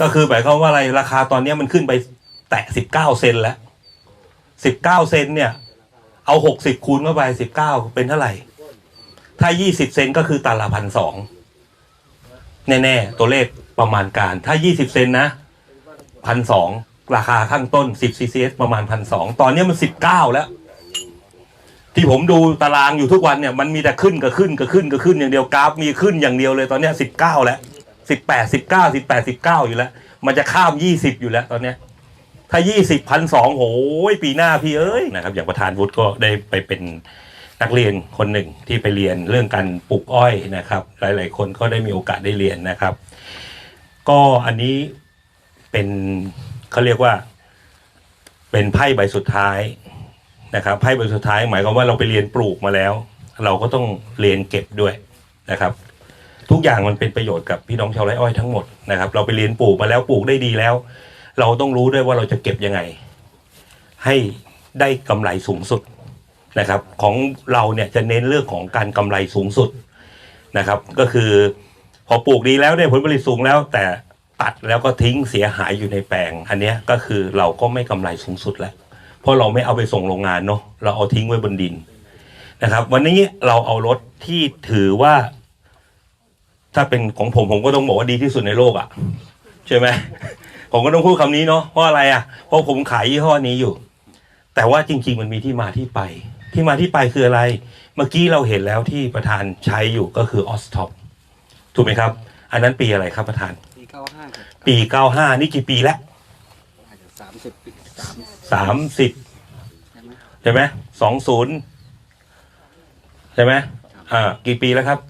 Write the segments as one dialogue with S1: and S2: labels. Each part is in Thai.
S1: ก็คือหมายความว่าอะไรราคาตอนนี้มันขึ้นไปแตะสิบเก้าเซนแล้วสิบเก้าเซนเนี่ย เอาหกสิบคูณเข้าไปสิบเก้าเป็นเท่าไหร่ ถ้ายี่สิบเซนก็คือตันละพันสองแน่ๆ ตัวเลขประมาณการ ถ้ายี่สิบเซนนะพันสองราคาข้างต้นสิบ CCS ประมาณพันสองตอนนี้มันสิบเก้าแล้ว ที่ผมดูตารางอยู่ทุกวันเนี่ย มันมีแต่ขึ้นกับขึ้นกับขึ้นกับขึ้นอย่างเดียวกราฟมีขึ้นอย่างเดียวเลยตอนนี้สิบเก้าแล้ว สิบแปดสิบเก้าสิบแปดสิบเก้าอยู่แล้ว มันจะข้ามยี่สิบอยู่แล้วตอนเนี้ย ถ้ายี่สิบพันสองโหยปีหน้าพี่เอ้ยนะครับ อย่างประธานวุฒิก็ได้ไปเป็นนักเรียนคนหนึ่งที่ไปเรียนเรื่องการปลูกอ้อยนะครับ หลาย ๆ คนก็ได้มีโอกาสได้เรียนนะครับ ก็อันนี้เป็นเขาเรียกว่า เป็นไพ่ใบสุดท้ายนะครับไพ่ใบสุดท้ายหมายความว่าเราไปเรียนปลูกมาแล้ว เราก็ต้องเรียนเก็บด้วยนะครับ ทุกอย่างมันเป็นประโยชน์กับพี่น้องชาวไร่อ้อยทั้งหมดนะครับ เราไปเรียนปลูกมาแล้วปลูกได้ดีแล้ว เราต้องรู้ด้วยว่าเราจะเก็บยังไง ให้ได้กำไรสูงสุดนะครับ ของเราเนี่ยจะเน้นเรื่องของการกำไรสูงสุดนะครับ ก็คือพอปลูกดีแล้วได้ผลผลิตสูงแล้ว แต่ตัดแล้วก็ทิ้งเสียหายอยู่ในแปลง อันนี้ก็คือเราก็ไม่กำไรสูงสุดแล้วเพราะเราไม่เอาไปส่งโรงงานเนาะเราเอาทิ้งไว้บนดินนะครับ วันนี้เราเอารถที่ถือว่า ถ้าเป็นของผมผมก็ต้องบอกว่าดีที่สุดในโลกอะ่ะใช่ไหมผมก็ต้องพูดคำนี้เนาะเพราะอะไรอะ่ะเพราะผมขายยี่ห้อนี้อยู่ แต่ว่าจริง ๆ มันมีที่มาที่ไป ที่มาที่ไปคืออะไร เมื่อกี้เราเห็นแล้วที่ประธานใช้อยู่ก็คือออสท็อปถูกไหมครับ อันนั้นปีอะไรครับประธาน
S2: ปีเก้าห้าครับ
S1: ปี95นี่กี่ปีแล้ว
S2: อาจจะสามสิบปีสาม
S1: สามสิบ
S2: ใช่ไหม
S1: ใช่ไหมสองศูนย์ใช่ไหมอ่ากี่ปีแล้วครับ
S2: เกื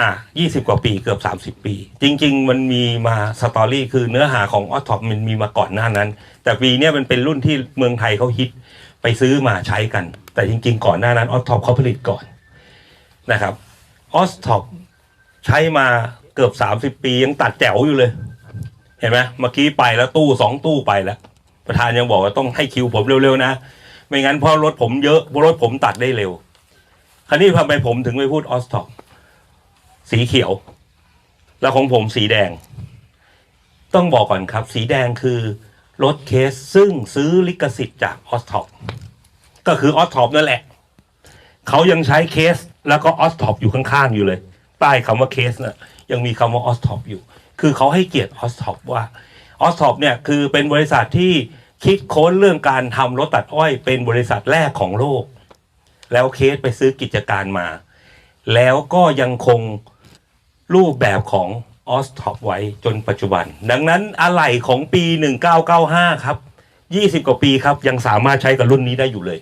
S2: อบยี่สิบ
S1: อ่ายี่สิบกว่าปีเกือบสามสิบปี จริง ๆ มันมีมาสตอรี่คือเนื้อหาของออ t ท็อปมันมีมาก่อนหน้านั้น แต่ปีเนี้ยมันเป็นรุ่นที่เมืองไทยเขาฮิตไปซื้อมาใช้กัน แต่จริง ๆ ก่อนหน้านั้นออ t ท็อปเขาผลิตก่อนนะครับออ t ท็อปใช้มาเกือบสามสิบปียังตัดแจ๋วอยู่เลย เห็นไหมเมื่อกี้ไปแล้วตู้สองตู้ไปแล้ว ประธานยังบอกว่าต้องให้คิวผมเร็วๆนะ ไม่งั้นพราะรถผมเยอะรถผมตัดได้เร็ว คราวนี้ทำไมผมถึงไปพูดออสท็อป สีเขียว แล้วของผมสีแดง ต้องบอกก่อนครับ สีแดงคือรถเคสซึ่งซื้อลิขสิทธิ์จากออสท็อปก็คือออสท็อปนั่นแหละ เขายังใช้เคสแล้วก็ออสท็อปอยู่ข้างๆอยู่เลย ใต้คำว่าเคสน่ะยังมีคำว่าออสท็อปอยู่ คือเขาให้เกียรติออสท็อปว่าออสท็อปเนี่ยคือเป็นบริษัทที่คิดค้นเรื่องการทำรถตัดอ้อยเป็นบริษัทแรกของโลก แล้วเคสไปซื้อกิจการมา แล้วก็ยังคง รูปแบบของออสท็อปไว้จนปัจจุบัน ดังนั้นอะไหล่ของปี 1995 ครับ 20 กว่าปีครับ ยังสามารถใช้กับรุ่นนี้ได้อยู่เลย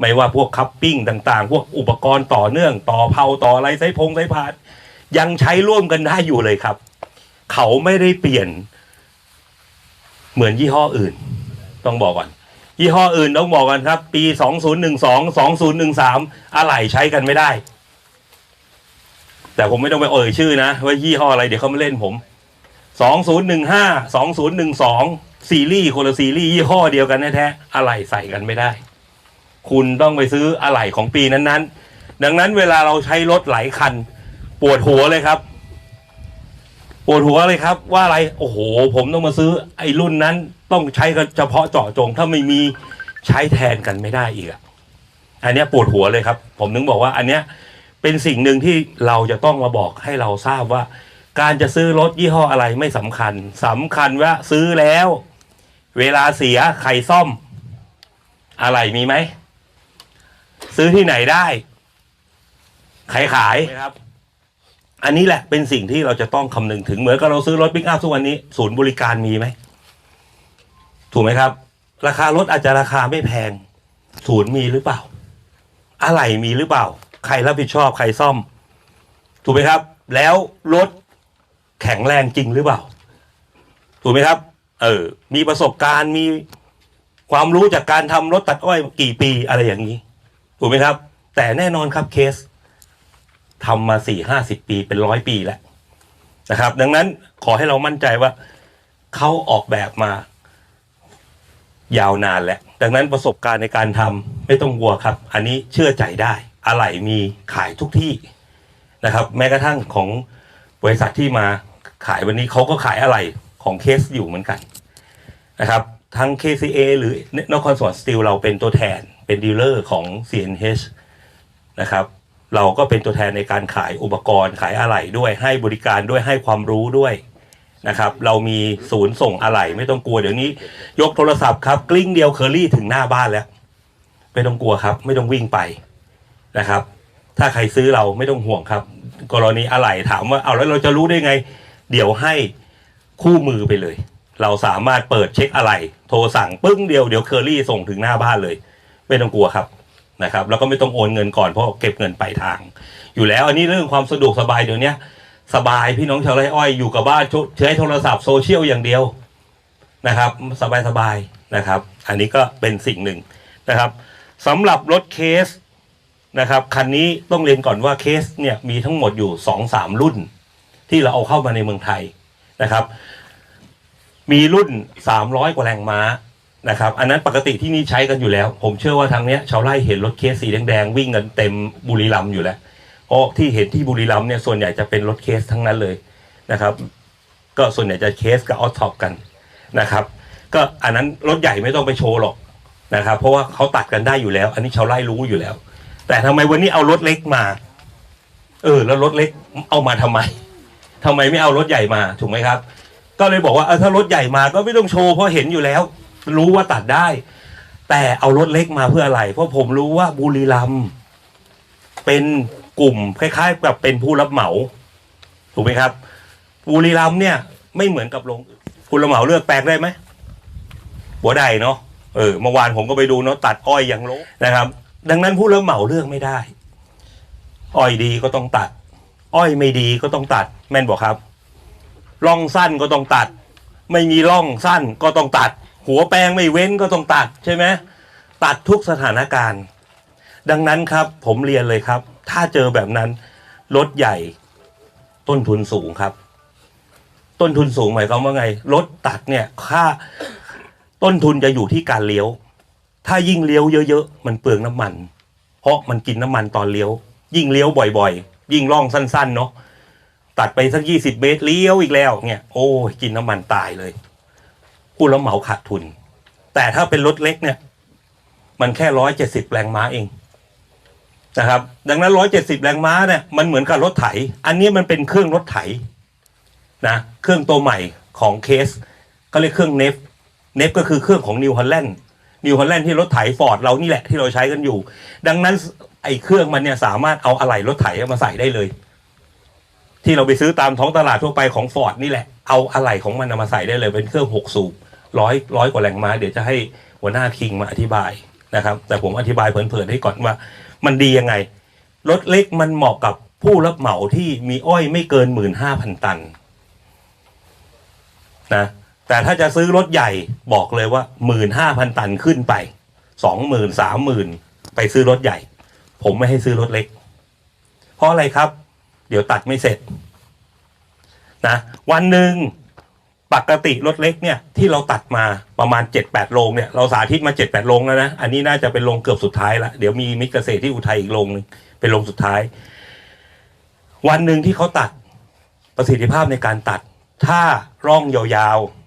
S1: ไม่ว่าพวกคัพปิ้งต่างๆ พวกอุปกรณ์ต่อเนื่อง ต่อเผาต่ออะไรไซพงไซพาดยังใช้ร่วมกันได้อยู่เลยครับ เขาไม่ได้เปลี่ยน เหมือนยี่ห้ออื่น ต้องบอกก่อน ยี่ห้ออื่นต้องบอกกันครับ ปี 2012 2013 อะไหล่ใช้กันไม่ได้ แต่ผมไม่ต้องไปเอ่ยชื่อนะ ว่ายี่ห้ออะไรเดี๋ยวเขามาเล่นผม2015 2012ซีรีส์คนละซีรีส์ยี่ห้อเดียวกันแท้ๆอะไหล่ใส่กันไม่ได้ คุณต้องไปซื้ออะไหล่ของปีนั้นๆ ดังนั้นเวลาเราใช้รถหลายคัน ปวดหัวเลยครับ ปวดหัวเลยครับ ว่าอะไรโอ้โห ผมต้องมาซื้อ ไอ้รุ่นนั้น ต้องใช้กันเฉพาะเจาะจง ถ้าไม่มีใช้แทนกันไม่ได้อีกอะอันนี้ปวดหัวเลยครับ ผมถึงบอกว่าอันเนี้ย เป็นสิ่งหนึ่งที่เราจะต้องมาบอกให้เราทราบว่า การจะซื้อรถยี่ห้ออะไรไม่สำคัญสำคัญว่าซื้อแล้ว เวลาเสียใครซ่อม อะไรมีไหม ซื้อที่ไหนได้ใครขายครับ อันนี้แหละเป็นสิ่งที่เราจะต้องคำนึงถึงเหมือนกับเราซื้อรถปิกอัพทุกวันนี้ ศูนย์บริการมีไหม ถูกไหมครับ ราคารถอาจจะราคาไม่แพง ศูนย์มีหรือเปล่า อะไรมีหรือเปล่า ใครรับผิดชอบใครซ่อม ถูกไหมครับ แล้วรถแข็งแรงจริงหรือเปล่า ถูกไหมครับ เออ มีประสบการณ์มีความรู้จากการทำรถตัดอ้อยกี่ปีอะไรอย่างนี้ ถูกไหมครับ แต่แน่นอนครับเคสทำมาสี่ห้าสิบปีเป็นร้อยปีแล้วนะครับ ดังนั้นขอให้เรามั่นใจว่าเขาออกแบบมายาวนานแล้ว ดังนั้นประสบการณ์ในการทำไม่ต้องกลัวครับ อันนี้เชื่อใจได้ อะไหล่มีขายทุกที่นะครับ แม้กระทั่งของบริษัทที่มาขายวันนี้เขาก็ขายอะไหล่ของเคสอยู่เหมือนกันนะครับทั้ง KCA หรือนครสวรรค์สตีลเราเป็นตัวแทนเป็นดีลเลอร์ของ CNH นะครับเราก็เป็นตัวแทนในการขายอุปกรณ์ขายอะไหล่ด้วยให้บริการด้วยให้ความรู้ด้วยนะครับเรามีศูนย์ส่งอะไหล่ไม่ต้องกลัวเดี๋ยวนี้ ยกโทรศัพท์ครับ กลิ้งเดียวเคอรี่ถึงหน้าบ้านแล้ว ไม่ต้องกลัวครับ ไม่ต้องวิ่งไป นะครับ ถ้าใครซื้อเราไม่ต้องห่วงครับ กรณีอะไหล่ถามว่าเอาแล้วเราจะรู้ได้ไง เดี๋ยวให้คู่มือไปเลย เราสามารถเปิดเช็คอะไหล่โทรสั่งปึ้งเดียวเดี๋ยวเคอรี่ส่งถึงหน้าบ้านเลย ไม่ต้องกลัวครับนะครับแล้วก็ไม่ต้องโอนเงินก่อนเพราะเก็บเงินปลายทาง อยู่แล้วอันนี้เรื่องความสะดวกสบายเดี๋ยวนี้สบายพี่น้องชาวไร่อ้อยอยู่กับบ้านใช้โทรศัพท์โซเชียลอย่างเดียวนะครับ สบายสบายนะครับ อันนี้ก็เป็นสิ่งหนึ่งนะครับสำหรับรถเคส นะครับคันนี้ต้องเรียนก่อนว่าเคสเนี่ยมีทั้งหมดอยู่สองสามรุ่น ที่เราเอาเข้ามาในเมืองไทยนะครับ มีรุ่น300กว่าแรงม้านะครับอันนั้นปกติที่นี่ใช้กันอยู่แล้ว ผมเชื่อว่าทางเนี้ยชาวไร่เห็นรถเคสสีแดงๆวิ่งกันเต็มบุรีรัมย์อยู่แล้วเพราะที่เห็นที่บุรีรัมย์เนี่ยส่วนใหญ่จะเป็นรถเคสทั้งนั้นเลยนะครับ ก็ส่วนใหญ่จะเคสกับออทท็อปกันนะครับ ก็อันนั้นรถใหญ่ไม่ต้องไปโชว์หรอกนะครับ เพราะว่าเขาตัดกันได้อยู่แล้ว อันนี้ชาวไร่รู้อยู่แล้ว แต่ทำไมวันนี้เอารถเล็กมา เออ แล้วรถเล็กเอามาทำไมทำไมไม่เอารถใหญ่มา ถูกไหมครับ ก็เลยบอกว่าเออถ้ารถใหญ่มาก็ไม่ต้องโชว์เพราะเห็นอยู่แล้ว รู้ว่าตัดได้ แต่เอารถเล็กมาเพื่ออะไร เพราะผมรู้ว่าบุรีรัมเป็นกลุ่มคล้ายๆกับเป็นผู้รับเหมา ถูกไหมครับ บุรีรัมเนี่ย ไม่เหมือนกับโรงผู้รับเหมาเลือกแปลงได้ไหมบัวได้เนาะเออเมื่อวานผมก็ไปดูเนาะตัดอ้อยอย่างโลนะครับ ดังนั้นผู้รับเหมาเลือกไม่ได้ อ้อยดีก็ต้องตัด อ้อยไม่ดีก็ต้องตัด แม่นบอกครับร่องสั้นก็ต้องตัด ไม่มีร่องสั้นก็ต้องตัด หัวแปลงไม่เว้นก็ต้องตัดใช่ไหมตัดทุกสถานการณ์ ดังนั้นครับผมเรียนเลยครับ ถ้าเจอแบบนั้นรถใหญ่ ต้นทุนสูงครับ ต้นทุนสูงหมายความว่าไงรถตัดเนี่ยค่าต้นทุนจะอยู่ที่การเลี้ยว ถ้ายิ่งเลี้ยวเยอะๆ มันเปลืองน้ำมัน เพราะมันกินน้ำมันตอนเลี้ยว ยิ่งเลี้ยวบ่อยๆ ยิ่งร่องสั้นๆเนาะตัดไปสักยี่สิบเมตรเลี้ยวอีกแล้วเนี่ยโอ้ยกินน้ำมันตายเลยผู้รับเหมาขาดทุน แต่ถ้าเป็นรถเล็กเนี่ย มันแค่ร้อยเจ็ดสิบแรงม้าเองนะครับ ดังนั้นร้อยเจ็ดสิบแรงม้าเนี่ยมันเหมือนกับรถไถ อันนี้มันเป็นเครื่องรถไถนะเครื่องตัวใหม่ของเคสก็เรียกเครื่องเนฟเนฟก็คือเครื่องของนิวฮอลแลนด์ นิวฮอลแลนด์ที่รถไถฟอร์ดเรานี่แหละที่เราใช้กันอยู่ ดังนั้นไอ้เครื่องมันเนี่ยสามารถเอาอะไหล่รถไถมาใส่ได้เลย ที่เราไปซื้อตามท้องตลาดทั่วไปของฟอร์ดนี่แหละเอาอะไหล่ของมันมาใส่ได้เลย เป็นเครื่องหกสูบร้อยร้อยกว่าแรงม้าเดี๋ยวจะให้หัวหน้าคิงมาอธิบายนะครับ แต่ผมอธิบายเผินๆให้ก่อนว่า มันดียังไงรถเล็กมันเหมาะกับผู้รับเหมาที่มีอ้อยไม่เกินหมื่นห้าพันตัน นะ แต่ถ้าจะซื้อรถใหญ่บอกเลยว่าหมื่นห้าพันตันขึ้นไปสองหมื่นสามหมื่นไปซื้อรถใหญ่ ผมไม่ให้ซื้อรถเล็ก เพราะอะไรครับ เดี๋ยวตัดไม่เสร็จนะวันหนึ่งปกติรถเล็กเนี่ยที่เราตัดมาประมาณเจ็ดแปดโรงเนี่ยเราสาธิตมาเจ็ดแปดโรงแล้วนะ อันนี้น่าจะเป็นโรงเกือบสุดท้ายละเดี๋ยวมีมิตรเกษตรที่อุทัยอีกโรงหนึงเป็นโรงสุดท้าย วันหนึ่งที่เขาตัดประสิทธิภาพในการตัด ถ้าร่องยาวๆ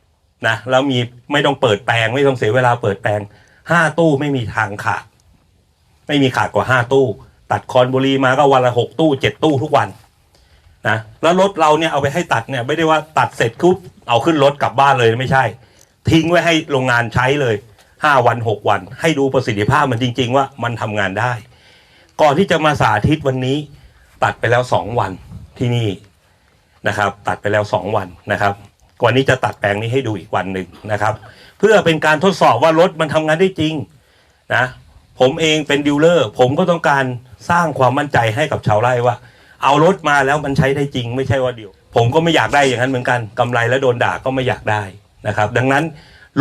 S1: นะแล้วมีไม่ต้องเปิดแปลงไม่ต้องเสียเวลาเปิดแปลงห้าตู้ไม่มีทางขาด ไม่มีขาดกว่าห้าตู้ ตัดคอนบุรีมาก็วันละหกตู้เจ็ดตู้ทุกวันนะแล้วรถเราเนี่ยเอาไปให้ตัดเนี่ยไม่ได้ว่าตัดเสร็จคุบเอาขึ้นรถกลับบ้านเลยไม่ใช่ ทิ้งไว้ให้โรงงานใช้เลยห้าวันหกวัน ให้ดูประสิทธิภาพมันจริง ๆ ว่ามันทำงานได้ ก่อนที่จะมาสาธิตวันนี้ ตัดไปแล้วสองวันที่นี่นะครับ ตัดไปแล้วสองวันนะครับ วันนี้จะตัดแปลงนี้ให้ดูอีกวันหนึ่งนะครับ เพื่อเป็นการทดสอบว่ารถมันทำงานได้จริงนะผมเองเป็นดีลเลอร์ ผมก็ต้องการสร้างความมั่นใจให้กับชาวไร่ว่า เอารถมาแล้วมันใช้ได้จริง ไม่ใช่ว่าเดียว ผมก็ไม่อยากได้อย่างนั้นเหมือนกันกำไรแล้วโดนด่าก็ไม่อยากได้นะครับ ดังนั้น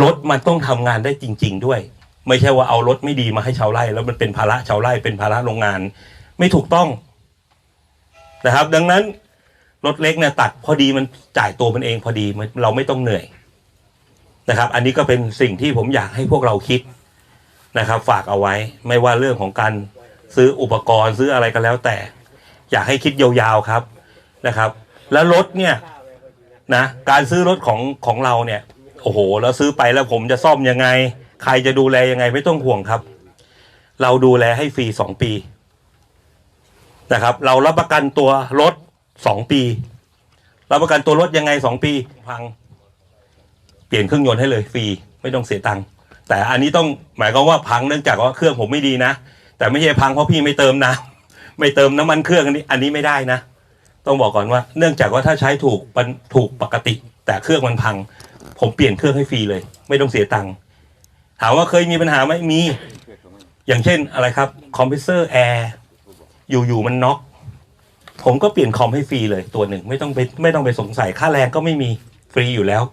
S1: รถมันต้องทำงานได้จริง ๆ ด้วย ไม่ใช่ว่าเอารถไม่ดีมาให้ชาวไร่ แล้วมันเป็นภาระชาวไร่เป็นภาระโรงงาน ไม่ถูกต้องนะครับ ดังนั้น รถเล็กเนี่ยตัดพอดีมันจ่ายตัวมันเองพอดีมันเราไม่ต้องเหนื่อยนะครับ อันนี้ก็เป็นสิ่งที่ผมอยากให้พวกเราคิดนะครับ ฝากเอาไว้ไม่ว่าเรื่องของการซื้ออุปกรณ์ซื้ออะไรก็แล้วแต่ อยากให้คิดยาวๆครับนะครับ แล้วรถเนี่ยนะการซื้อรถของของเราเนี่ยโอ้โห แล้วซื้อไปแล้วผมจะซ่อมยังไง ใครจะดูแลยังไงไม่ต้องห่วงครับ เราดูแลให้ฟรีสองปีนะครับ เรารับประกันตัวรถ สองปีรับประกันตัวรถยังไงสองปีพัง เปลี่ยนเครื่องยนต์ให้เลยฟรีไม่ต้องเสียตังค์แต่อันนี้ต้องหมายความว่าพังเนื่องจากว่าเครื่องผมไม่ดีนะ แต่ไม่ใช่พังเพราะพี่ไม่เติมน้ำไม่เติมน้ำมันเครื่องอันนี้อันนี้ไม่ได้นะ ต้องบอกก่อนว่า เนื่องจากว่าถ้าใช้ถูกมันถูกปกติ แต่เครื่องมันพัง ผมเปลี่ยนเครื่องให้ฟรีเลย ไม่ต้องเสียตังค์ถามว่าเคยมีปัญหาไหมมี อย่างเช่นอะไรครับ คอมเพรสเซอร์แอร์อยู่ๆมันน็อก ผมก็เปลี่ยนคอมให้ฟรีเลยตัวหนึ่งไม่ต้องไปไม่ต้องไปสงสัยค่าแรงก็ไม่มีฟรีอยู่แล้ว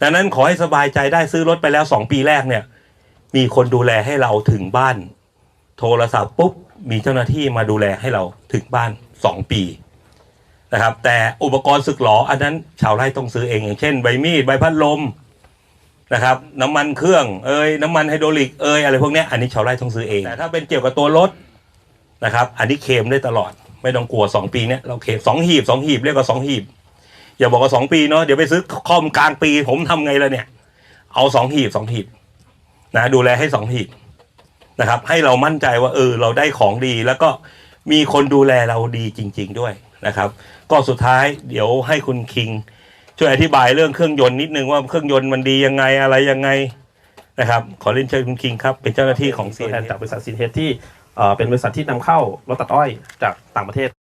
S1: ดังนั้นขอให้สบายใจได้ซื้อรถไปแล้วสองปีแรกเนี่ย มีคนดูแลให้เราถึงบ้าน โทรศัพท์ปุ๊บมีเจ้าหน้าที่มาดูแลให้เราถึงบ้านสองปีนะครับ แต่อุปกรณ์สึกหรออันนั้นชาวไร่ต้องซื้อเองอย่างเช่นใบมีดใบพัดลมนะครับ น้ำมันเครื่องเอ้ยน้ำมันไฮดรอลิกเอ้ยอะไรพวกนี้อันนี้ชาวไร่ต้องซื้อเองแต่ถ้าเป็นเกี่ยวกับตัวรถนะครับ อันนี้เคมได้ตลอด ไม่ต้องกลัวสองปีเนี้ยเราเคลมสองหีบสองหีบเรียกว่าสองหีบ อย่าบอกว่าสองปีเนาะเดี๋ยวไปซื้อคอมกลางปีผมทำไงล่ะเนี่ย เอาสองหีบสองหีบนะดูแลให้สองหีบนะครับ ให้เรามั่นใจว่าเออเราได้ของดีแล้วก็มีคนดูแลเราดีจริง ๆด้วยนะครับ ก็สุดท้ายเดี๋ยวให้คุณคิง ช่วยอธิบายเรื่องเครื่องยนต์นิดนึงว่าเครื่องยนต์มันดียังไงอะไรยังไงนะครับ ขอเรียนเชิญคุณคิงครับ เป็นเจ้าหน้าที่ของ
S3: ตัวแทนจากบริษัทซีเทสที่ เป็นบริษัทที่นำเข้ารถตัดอ้อยจากต่างประเทศ